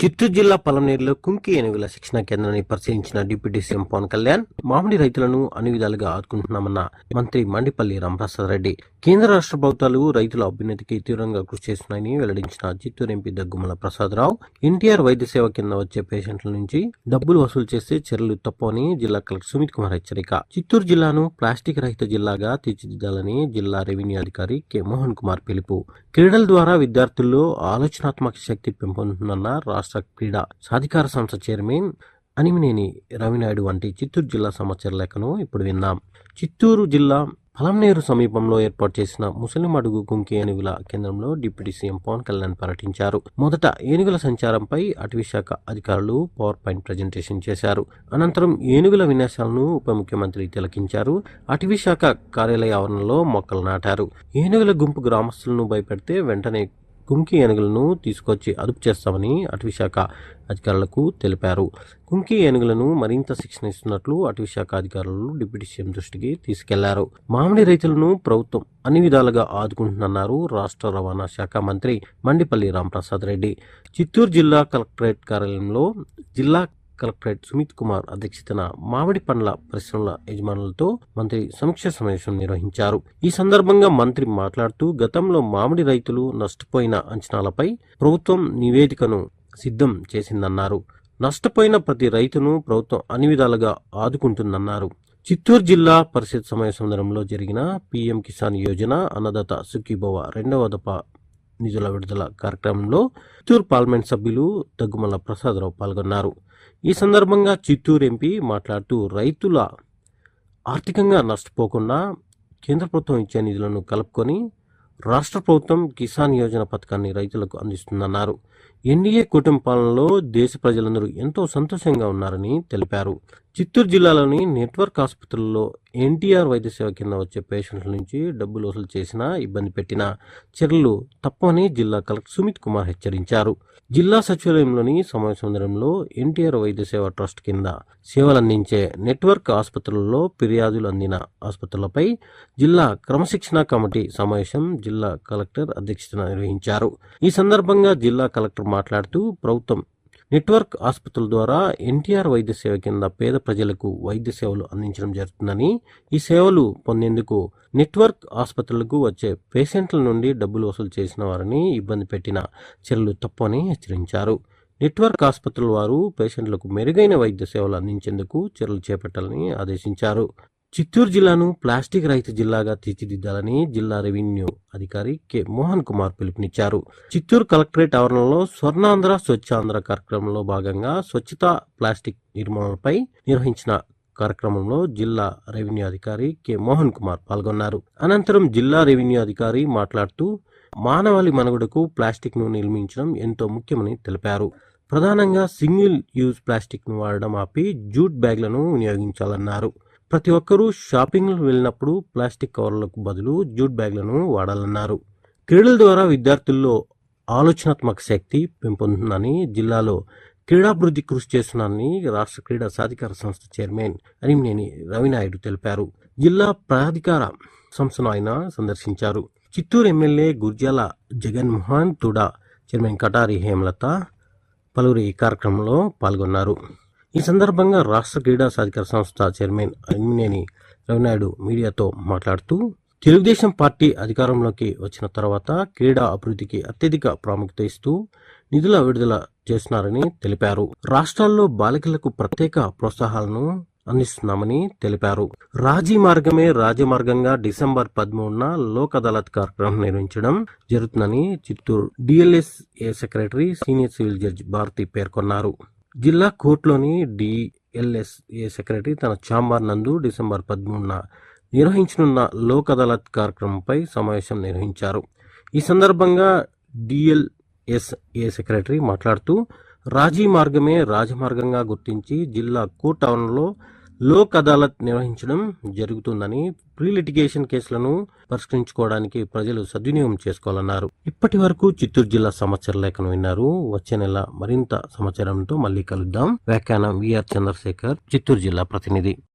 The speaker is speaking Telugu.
చిత్తూరు జిల్లా పలమనేరులో కుంకి ఏనుగుల శిక్షణ కేంద్రాన్ని పరిశీలించిన డిప్యూటీ సీఎం పవన్ కళ్యాణ్ మామిడి రైతులను అన్ని విధాలుగా ఆదుకుంటున్నామన్న మంత్రి మండిపల్లి రామప్రసాద్ రెడ్డి. కేంద్ర రాష్ట్ర ప్రభుత్వాలు రైతుల అభ్యున్నతికి తీవ్రంగా కృషి చేస్తున్నాయని వెల్లడించిన చిత్తూరు ఎంపీ దగ్గుమల ప్రసాదరావు ఎన్టీఆర్ వైద్య సేవ కింద వచ్చే పేషెంట్ల నుంచి డబ్బులు వసూలు చేస్తే చర్యలు తప్పని జిల్లా కలెక్టర్ సుమిత్ కుమార్ హెచ్చరిక. చిత్తూరు జిల్లాను ప్లాస్టిక్ రహిత జిల్లాగా తీర్చిదిద్దాలని జిల్లా రెవెన్యూ అధికారి కె మోహన్ కుమార్ పిలుపు. క్రీడల ద్వారా విద్యార్థుల్లో ఆలోచనాత్మక శక్తి పెంపొందుతుందన్న రాష్ట్ర క్రీడా సాధికార సంస్థ చైర్మన్ అనిమినేని రవినాయుడు వంటి చిత్తూరు జిల్లా సమాచార లేఖను ఇప్పుడు విందాం. చిత్తూరు జిల్లా పలంనేరు సమీపంలో ఏర్పాటు చేసిన ముసలిం అడుగు కుంకి ఏనుగుల కేంద్రంలో డిప్యూటీ సీఎం పవన్ కళ్యాణ్ పర్యటించారు. మొదట ఏనుగుల సంచారంపై అటవీశాఖ అధికారులు పవర్ పాయింట్ ప్రజెంటేషన్ చేశారు. అనంతరం ఏనుగుల విన్యాసాలను ఉప ముఖ్యమంత్రి తిలకించారు. అటవీశాఖ కార్యాలయ ఆవరణలో మొక్కలు నాటారు. ఏనుగుల గుంపు గ్రామస్తులను భయపెడితే వెంటనే కుంకి ఏనుగులను తీసుకొచ్చి అదుపు చేస్తామని అటవీశాఖ అధికారులకు తెలిపారు. కుంకి ఏనుగులను మరింత శిక్షణ ఇస్తున్నట్లు అటవీశాఖ అధికారులు డిప్యూటీ సీఎం దృష్టికి తీసుకెళ్ళారు. మామిడి రైతులను ప్రభుత్వం అన్ని విధాలుగా ఆదుకుంటుందన్నారు రాష్ట్ర రవాణా శాఖ మంత్రి మండిపల్లి రాంప్రసాద్ రెడ్డి. చిత్తూరు జిల్లా కలెక్టరేట్ కార్యాలయంలో జిల్లా కలెక్టరేట్ సుమిత్ కుమార్ అధ్యక్షతన మామిడి పండ్ల పరిశ్రమల యజమానులతో మంత్రి సమీక్ష సమావేశం నిర్వహించారు. ఈ సందర్భంగా మంత్రి మాట్లాడుతూ గతంలో మామిడి రైతులు నష్టపోయిన అంచనాలపై ప్రభుత్వం నివేదికను సిద్ధం చేసిందన్నారు. నష్టపోయిన ప్రతి రైతును ప్రభుత్వం అన్ని విధాలుగా ఆదుకుంటుందన్నారు. చిత్తూరు జిల్లా పరిషత్ సమావేశంలో జరిగిన పీఎం కిసాన్ యోజన అన్నదాత సుఖీభవ రెండవ దఫ నిధుల విడుదల కార్యక్రమంలో చిత్తూరు పార్లమెంట్ సభ్యులు దగ్గుమల్ల ప్రసాదరావు పాల్గొన్నారు. ఈ సందర్భంగా చిత్తూరు ఎంపీ మాట్లాడుతూ రైతుల ఆర్థికంగా నష్టపోకుండా కేంద్ర ప్రభుత్వం ఇచ్చే నిధులను కలుపుకొని రాష్ట్ర ప్రభుత్వం కిసాన్ యోజన పథకాన్ని రైతులకు అందిస్తుందన్నారు. ఎన్డీఏ కుటుంబ పాలనలో దేశ ప్రజలందరూ ఎంతో సంతోషంగా ఉన్నారని తెలిపారు. చిత్తూరు జిల్లాలోని నెట్వర్క్ ఆసుపత్రుల్లో ఎన్టీఆర్ వైద్య సేవ కింద వచ్చే పేషెంట్ల నుంచి డబ్బులు వసూలు చేసినా ఇబ్బంది పెట్టినా చర్యలు తప్పని జిల్లా కలెక్టర్ సుమిత్ కుమార్ హెచ్చరించారు. జిల్లా సచివాలయంలోని సమావేశ ఎన్టీఆర్ వైద్య సేవ ట్రస్ట్ కింద సేవలందించే నెట్వర్క్ ఆసుపత్రుల్లో ఫిర్యాదులు అందిన ఆసుపత్రులపై జిల్లా క్రమశిక్షణ కమిటీ సమావేశం జిల్లా కలెక్టర్ అధ్యక్షతన నిర్వహించారు. ఈ సందర్భంగా జిల్లా కలెక్టర్ మాట్లాడుతూ ప్రభుత్వం నెట్వర్క్ ఆసుపత్రుల ద్వారా ఎన్టీఆర్ వైద్య సేవ కింద పేద ప్రజలకు వైద్య సేవలు అందించడం జరుగుతుందని ఈ సేవలు పొందేందుకు నెట్వర్క్ ఆసుపత్రులకు వచ్చే పేషెంట్ల నుండి డబ్బులు వసూలు చేసిన వారిని ఇబ్బంది పెట్టిన చర్యలు తప్పని హెచ్చరించారు. నెట్వర్క్ ఆసుపత్రుల వారు పేషెంట్లకు మెరుగైన వైద్య సేవలు అందించేందుకు చర్యలు చేపట్టాలని ఆదేశించారు. చిత్తూరు జిల్లాను ప్లాస్టిక్ రహిత జిల్లాగా తీర్చిదిద్దాలని జిల్లా రెవెన్యూ అధికారి కె. మోహన్ కుమార్ పిలుపునిచ్చారు. చిత్తూరు కలెక్టరేట్ ఆవరణలో స్వర్ణాంధ్ర స్వచ్ఛాంధ్ర కార్యక్రమంలో భాగంగా స్వచ్ఛత ప్లాస్టిక్ నిర్మూలనపై నిర్వహించిన కార్యక్రమంలో జిల్లా రెవెన్యూ అధికారి కె. మోహన్ కుమార్ పాల్గొన్నారు. అనంతరం జిల్లా రెవెన్యూ అధికారి మాట్లాడుతూ మానవాళి మనుగడకు ప్లాస్టిక్ను నిర్మించడం ఎంతో ముఖ్యమని తెలిపారు. ప్రధానంగా సింగిల్ యూజ్ ప్లాస్టిక్ను వాడడం ఆపి జూట్ బ్యాగ్లను వినియోగించాలన్నారు. ప్రతి ఒక్కరూ షాపింగ్లు వెళ్ళినప్పుడు ప్లాస్టిక్ కవర్లకు బదులు జూట్ బ్యాగ్లను వాడాలన్నారు. క్రీడల ద్వారా విద్యార్థుల్లో ఆలోచనాత్మక శక్తి పెంపొందుతుందని జిల్లాలో క్రీడాభివృద్ధి కృషి చేస్తున్నానని రాష్ట్ర క్రీడా సాధికార సంస్థ చైర్మన్ అనిమినేని రవినాయుడు తెలిపారు. జిల్లా ప్రాధికార సంస్థను ఆయన సందర్శించారు. చిత్తూరు ఎమ్మెల్యే గుర్జాల జగన్మోహన్ తుడా చైర్మన్ కటారి హేమలత పలువురు ఈ కార్యక్రమంలో పాల్గొన్నారు. ఈ సందర్భంగా రాష్ట్ర క్రీడా సాధికార సంస్థ చైర్మన్ అనిమినేని రవినాయుడు మీడియాతో మాట్లాడుతూ తెలుగుదేశం పార్టీ అధికారంలోకి వచ్చిన తర్వాత క్రీడా అభివృద్ధికి అత్యధిక ప్రాముఖ్యత ఇస్తూ నిధుల విడుదల చేస్తున్నారని తెలిపారు. రాష్ట్రాల్లో బాలికలకు ప్రత్యేక ప్రోత్సాహాలను అందిస్తున్నామని తెలిపారు. రాజీ మార్గమే రాజమార్గంగా డిసెంబర్ పదమూడున లోక్ అదాలత్ కార్యక్రమం నిర్వహించడం జరుగుతుందని Chittoor DLSA secretary senior civil judge Bharathi పేర్కొన్నారు. జిల్లా కోర్టులోని డిఎల్ఎస్ ఏ సెక్రటరీ తన చాంబార్ నందు డిసెంబర్ పదమూడున నిర్వహించనున్న లోక్ అదాలత్ కార్యక్రమంపై సమావేశం నిర్వహించారు. ఈ సందర్భంగా డిఎల్ఎస్ ఏ సెక్రటరీ మాట్లాడుతూ రాజీ మార్గమే రాజమార్గంగా గుర్తించి జిల్లా కోర్టు ఆవరణలో లోక్ అదాలత్ నిర్వహించడం జరుగుతుందని ప్రీ లిటిగేషన్ కేసులను పరిష్కరించుకోవడానికి ప్రజలు సద్వినియోగం చేసుకోవాలన్నారు. ఇప్పటి వరకు చిత్తూరు జిల్లా సమాచార లేఖను విన్నారు. వచ్చే నెల మరింత సమాచారంతో మళ్ళీ కలుద్దాం. వ్యాఖ్యానం విఆర్ చంద్రశేఖర్ చిత్తూరు జిల్లా ప్రతినిధి.